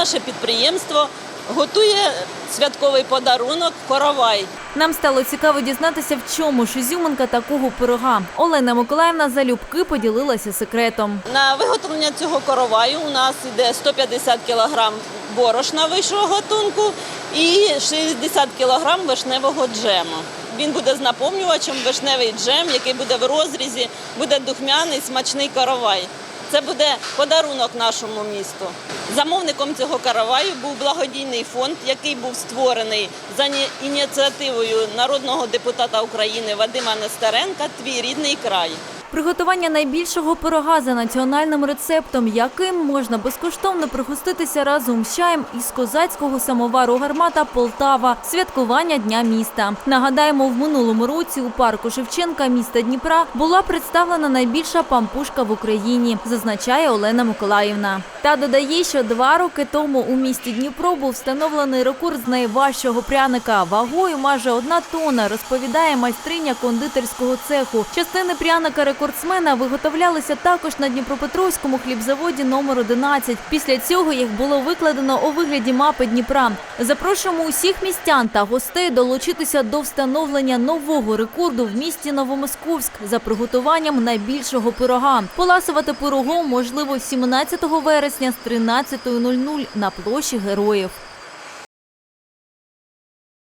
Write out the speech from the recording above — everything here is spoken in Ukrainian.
наше підприємство готує святковий подарунок коровай. Нам стало цікаво дізнатися, в чому ж ізюминка такого пирога. Олена Миколаївна залюбки поділилася секретом. На виготовлення цього короваю у нас йде 150 кг борошна вищого готунку і 60 кг вишневого джему. Він буде з наповнювачем вишневий джем, який буде в розрізі, буде духмяний, смачний коровай. Це буде подарунок нашому місту. Замовником цього караваю був благодійний фонд, який був створений за ініціативою народного депутата України Вадима Нестеренка Твій рідний край. Приготування найбільшого пирога за національним рецептом, яким можна безкоштовно пригоститися разом з чаєм із козацького самовару гармата Полтава, святкування Дня міста. Нагадаємо, в минулому році у парку Шевченка міста Дніпра була представлена найбільша пампушка в Україні, зазначає Олена Миколаївна. Та додає, що два роки тому у місті Дніпро був встановлений рекорд з найважчого пряника вагою майже одна тонна, розповідає майстриня кондитерського цеху. Частини пряника рекордсмена виготовлялися також на Дніпропетровському хлібзаводі номер 11. Після цього їх було викладено у вигляді мапи Дніпра. Запрошуємо усіх містян та гостей долучитися до встановлення нового рекорду в місті Новомосковськ за приготуванням найбільшого пирога. Поласувати пирогом можливо 17 вересня з 13.00 на площі героїв.